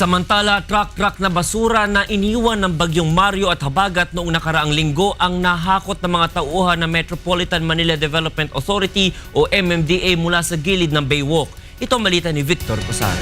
Samantala, truck-truck na basura na iniwan ng bagyong Mario at Habagat noong nakaraang linggo ang nahakot ng mga tauhan ng Metropolitan Manila Development Authority o MMDA mula sa gilid ng Baywalk. Ito ang balita ni Victor Cosare.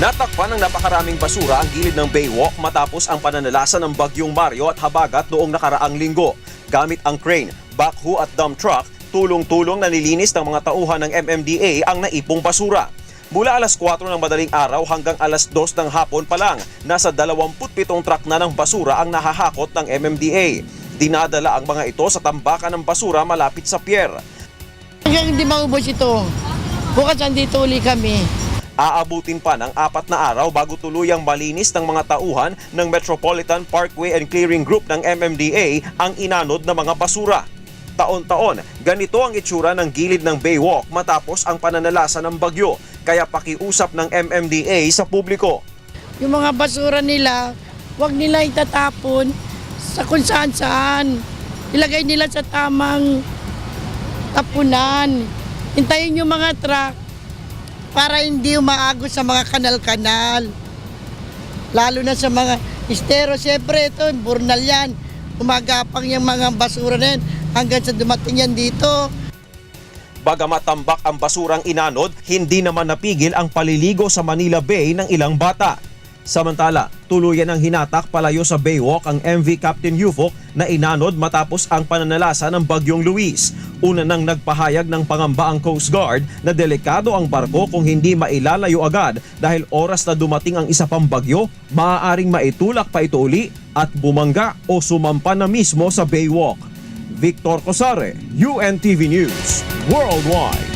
Natakpan ng napakaraming basura ang gilid ng Baywalk matapos ang pananalasa ng bagyong Mario at Habagat noong nakaraang linggo. Gamit ang crane, backhoe at dump truck, tulong-tulong na nilinis ng mga tauhan ng MMDA ang naipong basura. Mula alas 4 ng madaling araw hanggang alas 2 ng hapon pa lang, nasa 27 truck na ng basura ang nahahakot ng MMDA. Dinadala ang mga ito sa tambakan ng basura malapit sa pier. Hanggang hindi maubos ito. Bukas andito uli kami. Aabutin pa ng apat na araw bago tuluyang malinis ng mga tauhan ng Metropolitan Parkway and Clearing Group ng MMDA ang inanod na mga basura. Taon-taon, ganito ang itsura ng gilid ng Baywalk matapos ang pananalasa ng bagyo. Kaya pakiusap ng MMDA sa publiko. Yung mga basura nila, wag nila itatapon sa kung saan saan. Ilagay nila sa tamang tapunan. Hintayin yung mga truck para hindi umaagos sa mga kanal-kanal. Lalo na sa mga estero. Siyempre, ito, burnal yan. Umagapang yung mga basura na yan hanggang sa dumating yan dito. Bagamat tambak ang basurang inanod, hindi naman napigil ang paliligo sa Manila Bay ng ilang bata. Samantala, tuluyan ang hinatak palayo sa Baywalk ang MV Captain Ufo na inanod matapos ang pananalasa ng Bagyong Luis. Una nang nagpahayag ng pangamba ang Coast Guard na delikado ang barko kung hindi mailalayo agad dahil oras na dumating ang isa pang bagyo, maaaring maitulak pa ito uli at bumangga o sumampa na mismo sa Baywalk. Victor Cosare, UNTV News, Worldwide.